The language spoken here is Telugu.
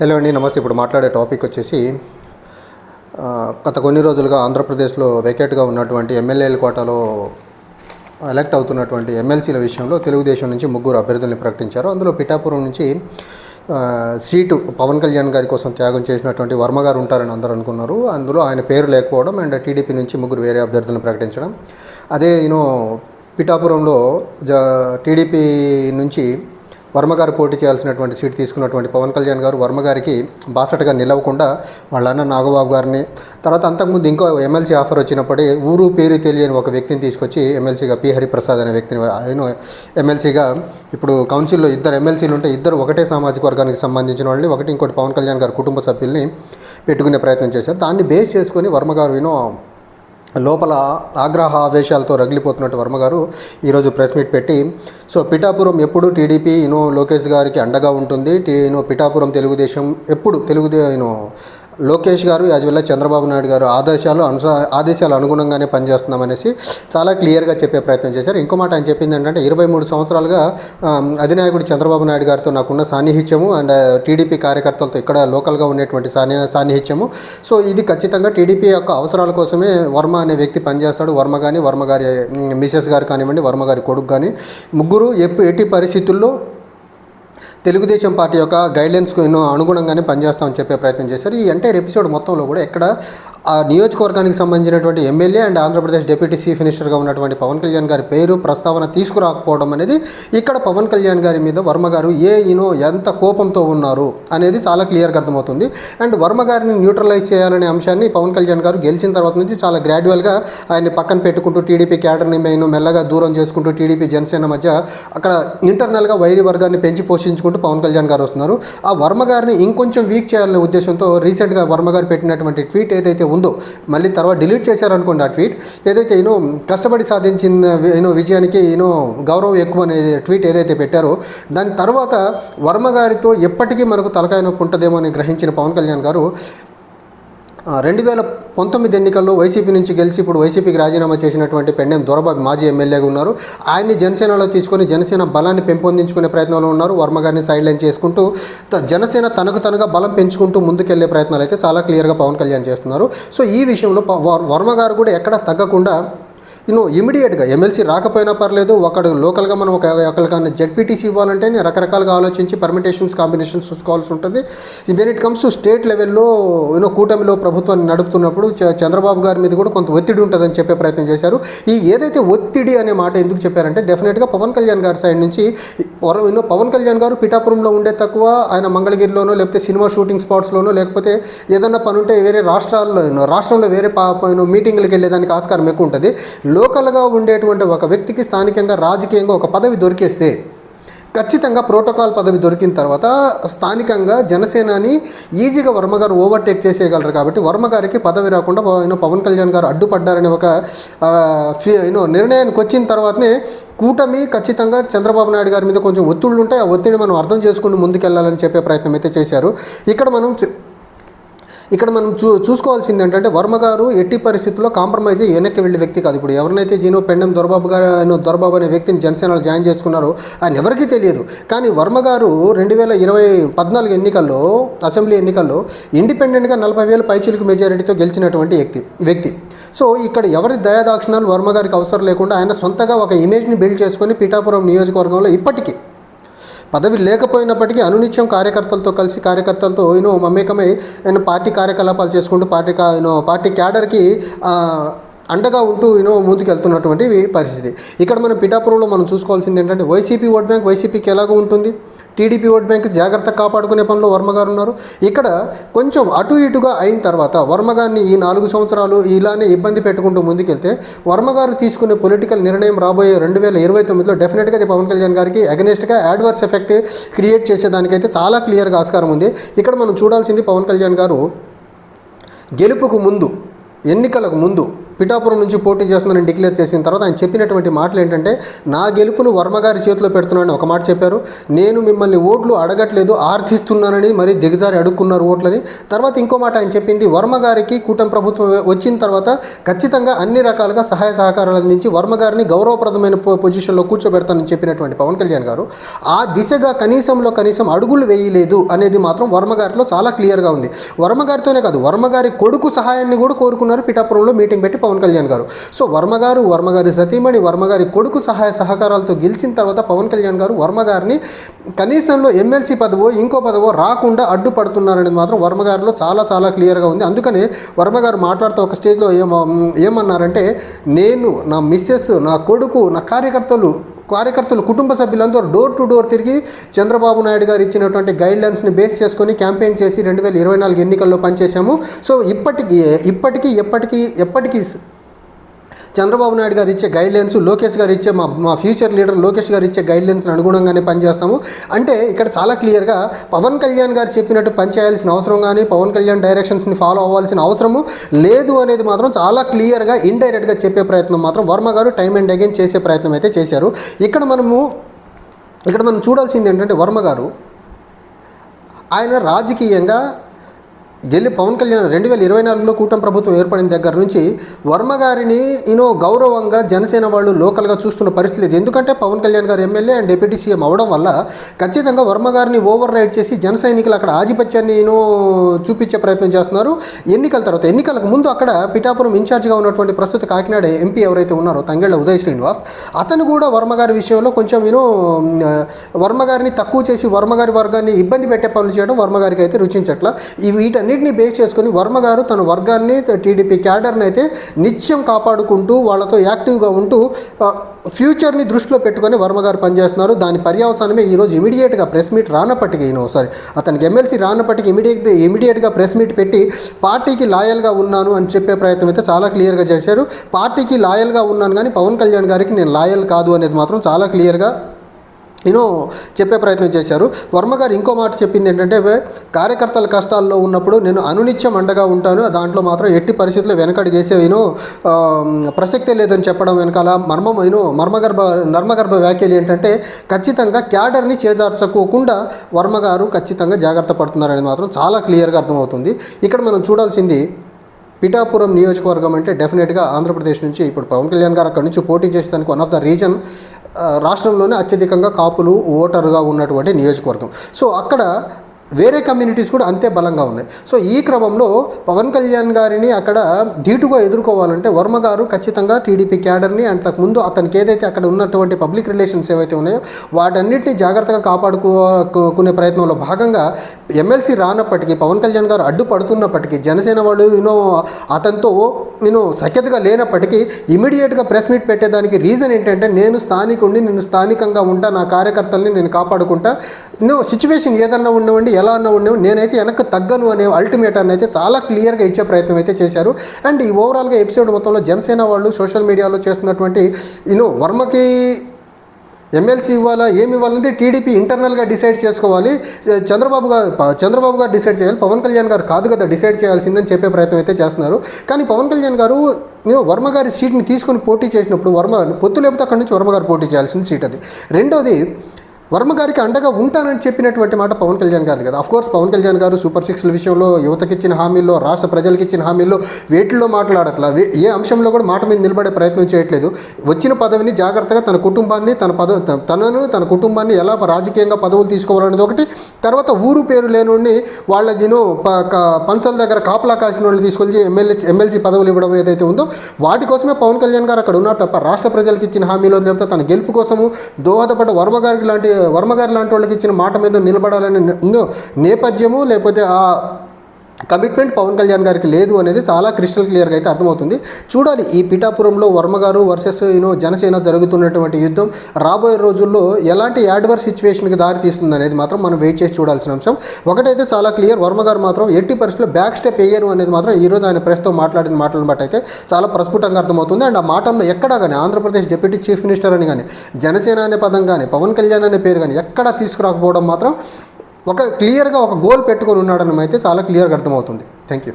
హలో అండి నమస్తే. ఇప్పుడు మాట్లాడే టాపిక్ వచ్చేసి గత కొన్ని రోజులుగా ఆంధ్రప్రదేశ్లో వేకేట్గా ఉన్నటువంటి ఎమ్మెల్యేల కోటాలో ఎలక్ట్ అవుతున్నటువంటి ఎమ్మెల్సీల విషయంలో తెలుగుదేశం నుంచి ముగ్గురు అభ్యర్థుల్ని ప్రకటించారు. అందులో పిఠాపురం నుంచి సీటు పవన్ కళ్యాణ్ గారి కోసం త్యాగం చేసినటువంటి వర్మ గారు ఉంటారని అందరూ అనుకున్నారు. అందులో ఆయన పేరు లేకపోవడం అండ్ టీడీపీ నుంచి ముగ్గురు వేరే అభ్యర్థులను ప్రకటించడం. అదే యూనో పిఠాపురంలో జ టీడీపీ నుంచి వర్మగారు పోటీ చేయాల్సినటువంటి సీట్ తీసుకున్నటువంటి పవన్ కళ్యాణ్ గారు వర్మగారికి బాసటగా నిలవకుండా వాళ్ళ అన్న నాగబాబు గారిని తర్వాత అంతకుముందు ఇంకో ఎమ్మెల్సీ ఆఫర్ వచ్చినప్పుడే ఊరు పేరు తెలియని ఒక వ్యక్తిని తీసుకొచ్చి ఎమ్మెల్సీగా పి. హరిప్రసాద్ అనే వ్యక్తిని ఆయన ఎమ్మెల్సీగా ఇప్పుడు కౌన్సిల్లో ఇద్దరు ఎమ్మెల్సీలు ఉంటే ఇద్దరు ఒకటే సామాజిక వర్గానికి సంబంధించిన వాళ్ళని ఒకటి ఇంకోటి పవన్ కళ్యాణ్ గారు కుటుంబ సభ్యుల్ని పెట్టుకునే ప్రయత్నం చేశారు. దాన్ని బేస్ చేసుకొని వర్మగారు యూనో లోపల ఆగ్రహ ఆవేశాలతో రగిలిపోతున్నట్టు వర్మగారు ఈరోజు ప్రెస్ మీట్ పెట్టి సో పిఠాపురం ఎప్పుడు టీడీపీ ఇనో లోకేష్ గారికి అండగా ఉంటుంది? టీ ఇనో పిఠాపురం తెలుగుదేశం ఎప్పుడు తెలుగుదే ఇనో లోకేష్ గారు యాజ్ వెల్ చంద్రబాబు నాయుడు గారు ఆదేశాలు అనుస ఆదేశాలు అనుగుణంగానే పనిచేస్తున్నామనేసి చాలా క్లియర్గా చెప్పే ప్రయత్నం చేశారు. ఇంకో మాట ఆయన చెప్పింది ఏంటంటే ఇరవై మూడు సంవత్సరాలుగా అధినాయకుడు చంద్రబాబు నాయుడు గారితో నాకున్న సాన్నిహిత్యము అండ్ టీడీపీ కార్యకర్తలతో ఇక్కడ లోకల్గా ఉండేటువంటి సాన్ని సాన్నిహిత్యము. సో ఇది ఖచ్చితంగా టీడీపీ యొక్క అవసరాల కోసమే వర్మ అనే వ్యక్తి పనిచేస్తాడు. వర్మ కానీ వర్మ గారి మిసెస్ గారు కానివ్వండి వర్మ గారి కొడుకు కానీ ముగ్గురు ఎప్పు ఎట్టి పరిస్థితుల్లో తెలుగుదేశం పార్టీ యొక్క గైడ్లైన్స్కు ఎన్నో అనుగుణంగానే పనిచేస్తామని చెప్పే ప్రయత్నం చేశారు. ఈ ఎంటైర్ ఎపిసోడ్ మొత్తంలో కూడా ఎక్కడ ఆ నియోజకవర్గానికి సంబంధించినటువంటి MLA and Andhra Pradesh deputy chief మినిస్టర్గా ఉన్నటువంటి పవన్ కళ్యాణ్ గారి పేరు ప్రస్తావన తీసుకురాకపోవడం అనేది ఇక్కడ పవన్ కళ్యాణ్ గారి మీద వర్మ గారు ఏ ఈనో ఎంత కోపంతో ఉన్నారు అనేది చాలా క్లియర్గా అర్థమవుతుంది. అండ్ వర్మ గారిని న్యూట్రలైజ్ చేయాలనే అంశాన్ని పవన్ కళ్యాణ్ గారు గెలిచిన తర్వాత నుంచి చాలా గ్రాడ్యువల్గా ఆయన్ని పక్కన పెట్టుకుంటూ టీడీపీ క్యాడర్ని మెయిన్ మెల్లగా దూరం చేసుకుంటూ టీడీపీ జనసేన మధ్య అక్కడ ఇంటర్నల్గా వైరి వర్గాన్ని పెంచి పోషించుకుంటూ పవన్ కళ్యాణ్ గారు వస్తున్నారు. ఆ వర్మ గారిని ఇంకొంచెం వీక్ చేయాలనే ఉద్దేశంతో రీసెంట్గా వర్మ గారు పెట్టినటువంటి ట్వీట్ ఏదైతే ఉందో మళ్ళీ తర్వాత డిలీట్ చేశారనుకోండి ఆ ట్వీట్. ఏదైతే ఈయన కష్టపడి సాధించిన యూనో విజయానికి ఈయన గౌరవం ఎక్కువ అనే ట్వీట్ ఏదైతే పెట్టారో దాని తర్వాత వర్మ గారితో ఎప్పటికీ మనకు తలకాయ నొప్పి ఉంటుందేమో అని గ్రహించిన పవన్ కళ్యాణ్ గారు రెండు వేల పంతొమ్మిది ఎన్నికల్లో వైసీపీ నుంచి గెలిచి ఇప్పుడు వైసీపీకి రాజీనామా చేసినటువంటి పెండెం దొరబాబు మాజీ ఎమ్మెల్యేగా ఉన్నారు. ఆయన్ని జనసేనలో తీసుకొని జనసేన బలాన్ని పెంపొందించుకునే ప్రయత్నంలో ఉన్నారు. వర్మ గారిని సైడ్ లైన్ చేసుకుంటూ జనసేన తనకు తనగా బలం పెంచుకుంటూ ముందుకెళ్ళే ప్రయత్నాలు అయితే చాలా క్లియర్గా పవన్ కళ్యాణ్ చేస్తున్నారు. సో ఈ విషయంలో వర్మ గారు కూడా ఎక్కడ తగ్గకుండా యూనో ఇమీడియట్గా ఎమ్మెల్సీ రాకపోయినా పర్లేదు ఒకడు లోకల్గా మనం ఒక ఒకరికన్నా జడ్పీటీసీ ఇవ్వాలంటే నేను రకరకాలుగా ఆలోచించి పర్మిటేషన్స్ కాంబినేషన్స్ చూసుకోవాల్సి ఉంటుంది. Then it comes to state లెవెల్లో యూనో కూటమిలో ప్రభుత్వాన్ని నడుపుతున్నప్పుడు చ- చంద్రబాబు గారి మీద కూడా కొంత ఒత్తిడి ఉంటుందని చెప్పే ప్రయత్నం చేశారు. ఈ ఏదైతే ఒత్తిడి అనే మాట ఎందుకు చెప్పారంటే డెఫినెట్గా పవన్ కళ్యాణ్ గారి సైడ్ నుంచి యూనో పవన్ కళ్యాణ్ గారు పిఠాపురంలో ఉండే తక్కువ ఆయన మంగళగిరిలోనో లేకపోతే సినిమా షూటింగ్ స్పాట్స్లోనో లేకపోతే ఏదన్నా పని ఉంటే వేరే రాష్ట్రాల్లో రాష్ట్రంలో వేరే పా మీటింగ్లకు వెళ్ళేదానికి ఆస్కారం ఎక్కువ ఉంటుంది. లోకల్గా ఉండేటువంటి ఒక వ్యక్తికి స్థానికంగా రాజకీయంగా ఒక పదవి దొరికేస్తే ఖచ్చితంగా ప్రోటోకాల్ పదవి దొరికిన తర్వాత స్థానికంగా జనసేనని ఈజీగా వర్మ గారు ఓవర్టేక్ చేసేయగలరు కాబట్టి వర్మ గారికి పదవి రాకుండా యూనో పవన్ కళ్యాణ్ గారు అడ్డుపడ్డారనే ఒక ఫీ- యూనో నిర్ణయానికి వచ్చిన తర్వాతనే కూటమి ఖచ్చితంగా చంద్రబాబు నాయుడు గారి మీద కొంచెం ఒత్తిళ్ళు ఉంటాయి ఆ ఒత్తిడి మనం అర్థం చేసుకుని ముందుకెళ్ళాలని చెప్పే ప్రయత్నం అయితే చేశారు. ఇక్కడ మనం ఇక్కడ మనం చూ చూసుకోవాల్సింది ఏంటంటే వర్మ గారు ఎట్టి పరిస్థితుల్లో కాంప్రమైజ్ వెనక్కి వెళ్ళే వ్యక్తి కాదు. ఇప్పుడు ఎవరినైతే జీనో పెండం దొరబాబు గారు దొరబాబు అనే వ్యక్తిని జనసేనలో జాయిన్ చేసుకున్నారో ఆయన ఎవరికీ తెలియదు. కానీ వర్మ గారు రెండు వేల ఇరవై పద్నాలుగు ఎన్నికల్లో అసెంబ్లీ ఎన్నికల్లో ఇండిపెండెంట్గా నలభై వేల పైచీలకు మెజారిటీతో గెలిచినటువంటి వ్యక్తి వ్యక్తి. సో ఇక్కడ ఎవరి దయాదాక్షిణాలు వర్మ గారికి అవసరం లేకుండా ఆయన సొంతగా ఒక ఇమేజ్ని బిల్డ్ చేసుకొని పిఠాపురం నియోజకవర్గంలో ఇప్పటికీ పదవి లేకపోయినప్పటికీ అనునిత్యం కార్యకర్తలతో కలిసి కార్యకర్తలతో ఈయన మమేకమై ఆయన పార్టీ కార్యకలాపాలు చేసుకుంటూ పార్టీ కా- పార్టీ క్యాడర్కి అండగా ఉంటూ యూనో ముందుకు వెళ్తున్నటువంటి పరిస్థితి. ఇక్కడ మనం పిఠాపురంలో మనం చూసుకోవాల్సింది ఏంటంటే వైసీపీ ఓట్ బ్యాంక్ వైసీపీకి ఎలాగో ఉంటుంది? టీడీపీ ఓట్ బ్యాంక్ జాగ్రత్త కాపాడుకునే పనిలో వర్మగారు ఉన్నారు. ఇక్కడ కొంచెం అటు ఇటుగా అయిన తర్వాత వర్మగారిని ఈ నాలుగు సంవత్సరాలు ఇలానే ఇబ్బంది పెట్టుకుంటూ ముందుకెళ్తే వర్మగారు తీసుకునే పొలిటికల్ నిర్ణయం రాబోయే రెండు వేల ఇరవై తొమ్మిదిలో డెఫినెట్గా పవన్ కళ్యాణ్ గారికి అగెనిస్ట్గా యాడ్వర్స్ ఎఫెక్ట్ క్రియేట్ చేసేదానికైతే చాలా క్లియర్గా ఆస్కారం ఉంది. ఇక్కడ మనం చూడాల్సింది పవన్ కళ్యాణ్ గారు గెలుపుకు ముందు ఎన్నికలకు ముందు పిఠాపురం నుంచి పోటీ చేస్తున్నానని డిక్లేర్ చేసిన తర్వాత ఆయన చెప్పినటువంటి మాటలు ఏంటంటే నా గెలుపును వర్మగారి చేతిలో పెడుతున్నానని ఒక మాట చెప్పారు. నేను మిమ్మల్ని ఓట్లు అడగట్లేదు ఆర్థిస్తున్నానని మరి దిగజారి అడుక్కున్నారు ఓట్లని. తర్వాత ఇంకో మాట ఆయన చెప్పింది వర్మగారికి కూటమి ప్రభుత్వం వచ్చిన తర్వాత ఖచ్చితంగా అన్ని రకాలుగా సహాయ సహకారాలు అందించి వర్మగారిని గౌరవప్రదమైన పొజిషన్లో కూర్చోబెడతానని చెప్పినటువంటి పవన్ కళ్యాణ్ గారు ఆ దిశగా కనీసంలో కనీసం అడుగులు వేయలేదు అనేది మాత్రం వర్మ గారిలో చాలా క్లియర్గా ఉంది. వర్మగారితోనే కాదు వర్మగారి కొడుకు సహాయాన్ని కూడా కోరుకున్నారు పిఠాపురంలో మీటింగ్ పెట్టి పవన్ కళ్యాణ్ గారు. సో వర్మ గారు వర్మ గారి సతీమణి వర్మ గారి కొడుకు సహాయ సహకారాలతో గెలిచిన తర్వాత పవన్ కళ్యాణ్ గారు వర్మ గారిని కనీసంలో ఎమ్మెల్సీ పదవో ఇంకో పదవో రాకుండా అడ్డుపడుతున్నారనేది మాత్రం వర్మ గారిలో చాలా చాలా క్లియర్గా ఉంది. అందుకనే వర్మ గారు మాట్లాడుతూ ఒక స్టేజ్లో ఏమ ఏమన్నారంటే నేను నా మిస్సెస్ నా కొడుకు నా కార్యకర్తలు కార్యకర్తలు కుటుంబ సభ్యులందరూ డోర్ టు డోర్ తిరిగి చంద్రబాబు నాయుడు గారు ఇచ్చినటువంటి గైడ్ లైన్స్ని బేస్ చేసుకొని క్యాంపెయిన్ చేసి రెండు వేల ఇరవై నాలుగు ఎన్నికల్లో పనిచేశాము. సో ఇప్పటికీ ఇప్పటికీ ఎప్పటికీ ఎప్పటికీ చంద్రబాబు నాయుడు గారు ఇచ్చే గైడ్ లైన్స్ లోకేష్ గారు ఇచ్చే మా మా ఫ్యూచర్ లీడర్ లోకేష్ గారు ఇచ్చే గైడ్లైన్స్ అనుగుణంగానే పనిచేస్తాము. అంటే ఇక్కడ చాలా క్లియర్గా పవన్ కళ్యాణ్ గారు చెప్పినట్టు పనిచేయాల్సిన అవసరం కానీ పవన్ కళ్యాణ్ డైరెక్షన్స్ని ఫాలో అవ్వాల్సిన అవసరము లేదు అనేది మాత్రం చాలా క్లియర్గా ఇండైరెక్ట్గా చెప్పే ప్రయత్నం మాత్రం వర్మ గారు టైం అండ్ అగైన్ చేసే ప్రయత్నం అయితే చేశారు. ఇక్కడ మనము ఇక్కడ మనం చూడాల్సింది ఏంటంటే వర్మ గారు ఆయన రాజకీయంగా గెలి పవన్ కళ్యాణ్ రెండు వేల ఇరవై నాలుగులో కూటమి ప్రభుత్వం ఏర్పడిన దగ్గర నుంచి వర్మ గారిని యూనో గౌరవంగా జనసేన వాళ్ళు లోకల్గా చూస్తున్న పరిస్థితి లేదు. ఎందుకంటే పవన్ కళ్యాణ్ గారు ఎమ్మెల్యే అండ్ డిప్యూటీ సీఎం అవడం వల్ల ఖచ్చితంగా వర్మ గారిని ఓవర్ రైడ్ చేసి జన సైనికులు అక్కడ ఆధిపత్యాన్ని యూనో చూపించే ప్రయత్నం చేస్తున్నారు. ఎన్నికల తర్వాత ఎన్నికలకు ముందు అక్కడ పిఠాపురం ఇన్ఛార్జ్గా ఉన్నటువంటి ప్రస్తుత కాకినాడ ఎంపీ ఎవరైతే ఉన్నారో తంగెళ్ళ ఉదయ్ శ్రీనివాస్ అతను కూడా వర్మ గారి విషయంలో కొంచెం యూనో వర్మ గారిని తక్కువ చేసి వర్మ గారి వర్గాన్ని ఇబ్బంది పెట్టే పనులు చేయడం వర్మ గారికి అయితే రుచించట్ల. ఈ వీటన్నిటిని బేస్ చేసుకుని వర్మ గారు తన వర్గాన్ని టీడీపీ క్యాడర్ని అయితే నిత్యం కాపాడుకుంటూ వాళ్ళతో యాక్టివ్గా ఉంటూ ఫ్యూచర్ని దృష్టిలో పెట్టుకొని వర్మ గారు పనిచేస్తున్నారు. దాని పర్యవసానమే ఈరోజు ఇమీడియట్గా ప్రెస్ మీట్ రానప్పటికీ ఈయన సారీ అతనికి ఎమ్మెల్సీ రానప్పటికీ ఇమీడియట్ ఇమీడియట్గా ప్రెస్ మీట్ పెట్టి పార్టీకి లాయల్గా ఉన్నాను అని చెప్పే ప్రయత్నం అయితే చాలా క్లియర్గా చేశారు. పార్టీకి లాయల్గా ఉన్నాను కానీ పవన్ కళ్యాణ్ గారికి నేను లాయల్ కాదు అనేది మాత్రం చాలా క్లియర్గా నేను చెప్పే ప్రయత్నం చేశారు. వర్మ గారు ఇంకో మాట చెప్పింది ఏంటంటే కార్యకర్తల కష్టాల్లో ఉన్నప్పుడు నేను అనునిత్యం అండగా ఉంటాను. దాంట్లో మాత్రం ఎట్టి పరిస్థితుల్లో వెనకడి చేసే యూనో ప్రసక్తే లేదని చెప్పడం వెనకాల మర్మం యూనో మర్మగర్భ నర్మగర్భ వ్యాఖ్యలు ఏంటంటే ఖచ్చితంగా క్యాడర్ని చేజార్చుకోకుండా వర్మ గారు ఖచ్చితంగా జాగ్రత్త పడుతున్నారని మాత్రం చాలా క్లియర్గా అర్థమవుతుంది. ఇక్కడ మనం చూడాల్సింది పిఠాపురం నియోజకవర్గం అంటే డెఫినెట్గా ఆంధ్రప్రదేశ్ నుంచి ఇప్పుడు పవన్ కళ్యాణ్ గారు అక్కడి నుంచి పోటీ చేసేదానికి వన్ ఆఫ్ ద రీజన్. రాష్ట్రంలోనే అత్యధికంగా కాపులు ఓటరుగా ఉన్నటువంటి నియోజకవర్గం. సో అక్కడ వేరే కమ్యూనిటీస్ కూడా అంతే బలంగా ఉన్నాయి. సో ఈ క్రమంలో పవన్ కళ్యాణ్ గారిని అక్కడ ధీటుగా ఎదుర్కోవాలంటే వర్మ గారు ఖచ్చితంగా టీడీపీ క్యాడర్ని అండ్ ముందు అతనికి ఏదైతే అక్కడ ఉన్నటువంటి పబ్లిక్ రిలేషన్స్ ఏవైతే ఉన్నాయో వాటన్నిటిని జాగ్రత్తగా కాపాడుకునే ప్రయత్నంలో భాగంగా ఎమ్మెల్సీ రానప్పటికీ పవన్ కళ్యాణ్ గారు అడ్డుపడుతున్నప్పటికీ జనసేన వాళ్ళు యూనో అతనితో నేను సఖ్యతగా లేనప్పటికీ ఇమీడియట్గా ప్రెస్ మీట్ పెట్టేదానికి రీజన్ ఏంటంటే నేను స్థానికుండి నేను స్థానికంగా ఉంటా నా కార్యకర్తల్ని నేను కాపాడుకుంటా. నువ్వు సిచ్యువేషన్ ఏదన్నా ఉండవండి ఎలా అన్నా నేనైతే వెనక్కి తగ్గను అనే అని అయితే చాలా క్లియర్గా ఇచ్చే ప్రయత్నం అయితే చేశారు. అండ్ ఈ ఓవరాల్గా ఎపిసోడ్ మొత్తంలో జనసేన వాళ్ళు సోషల్ మీడియాలో చేస్తున్నటువంటి యూనో వర్మకి ఎమ్మెల్సీ ఇవ్వాలా ఏమి ఇవ్వాలంటే టీడీపీ ఇంటర్నల్గా డిసైడ్ చేసుకోవాలి. చంద్రబాబు గారు చంద్రబాబు గారు డిసైడ్ చేయాలి. పవన్ కళ్యాణ్ గారు కాదు కదా డిసైడ్ చేయాల్సిందని చెప్పే ప్రయత్నం అయితే చేస్తున్నారు. కానీ పవన్ కళ్యాణ్ గారు నేను వర్మ గారి సీట్ని తీసుకొని పోటీ చేసినప్పుడు వర్మ పొత్తు లేకపోతే అక్కడి నుంచి వర్మ గారు పోటీ చేయాల్సిన సీట్ అది. రెండోది వర్మ గారికి అండగా ఉంటానని చెప్పినటువంటి మాట పవన్ కళ్యాణ్ గారు కదా. అఫ్ కోర్స్ పవన్ కళ్యాణ్ గారు సూపర్ సిక్స్ల విషయంలో యువతకి ఇచ్చిన హామీల్లో రాష్ట్ర ప్రజలకు ఇచ్చిన హామీల్లో వేటిల్లో మాట్లాడట్లా? ఏ అంశంలో కూడా మాట మీద నిలబడే ప్రయత్నం చేయట్లేదు. వచ్చిన పదవిని జాగ్రత్తగా తన కుటుంబాన్ని తన పద తనను తన కుటుంబాన్ని ఎలా రాజకీయంగా పదవులు తీసుకోవాలనేది ఒకటి. తర్వాత ఊరు పేరు లేనోడిని వాళ్ళ నేను పంచల దగ్గర కాపలా కాసిన వాళ్ళు తీసుకొచ్చి ఎమ్మెల్యే ఎమ్మెల్సీ పదవులు ఇవ్వడం ఏదైతే ఉందో వాటి కోసమే పవన్ కళ్యాణ్ గారు అక్కడ ఉన్నారు తప్ప రాష్ట్ర ప్రజలకు ఇచ్చిన హామీలో లేకపోతే తన గెలుపు కోసము దోహదపడ్డ వర్మ గారికి లాంటి వర్మగారు లాంటి వాళ్ళకి ఇచ్చిన మాట మీద నిలబడాలనే నేపథ్యము లేకపోతే ఆ కమిట్మెంట్ పవన్ కళ్యాణ్ గారికి లేదు అనేది చాలా క్రిస్టల్ క్లియర్గా అయితే అర్థమవుతుంది. చూడాలి ఈ పిఠాపురంలో వర్మ గారు వర్సెస్ యూనో జనసేన జరుగుతున్నటువంటి యుద్ధం రాబోయే రోజుల్లో ఎలాంటి యాడ్వర్స్ సిచ్యువేషన్కి దారి తీస్తుంది అనేది మాత్రం మనం వెయిట్ చేసి చూడాల్సిన అంశం. ఒకటైతే చాలా క్లియర్ వర్మ గారు మాత్రం ఎట్టి పరిస్థితుల్లో బ్యాక్ స్టెప్ వేయరు అనేది మాత్రం ఈ రోజు ఆయన ప్రెస్తో మాట్లాడిన మాటలను బట్టి అయితే చాలా ప్రస్ఫుటంగా అర్థమవుతుంది. అండ్ ఆ మాటల్లో ఎక్కడా కానీ ఆంధ్రప్రదేశ్ డిప్యూటీ చీఫ్ మినిస్టర్ అని కానీ జనసేన అనే పదం కానీ పవన్ కళ్యాణ్ అనే పేరు కానీ ఎక్కడా తీసుకురాకపోవడం మాత్రం ఒక క్లియర్గా ఒక గోల్ పెట్టుకొని ఉన్నాడని అయితే చాలా క్లియర్గా అర్థమవుతుంది. Thank you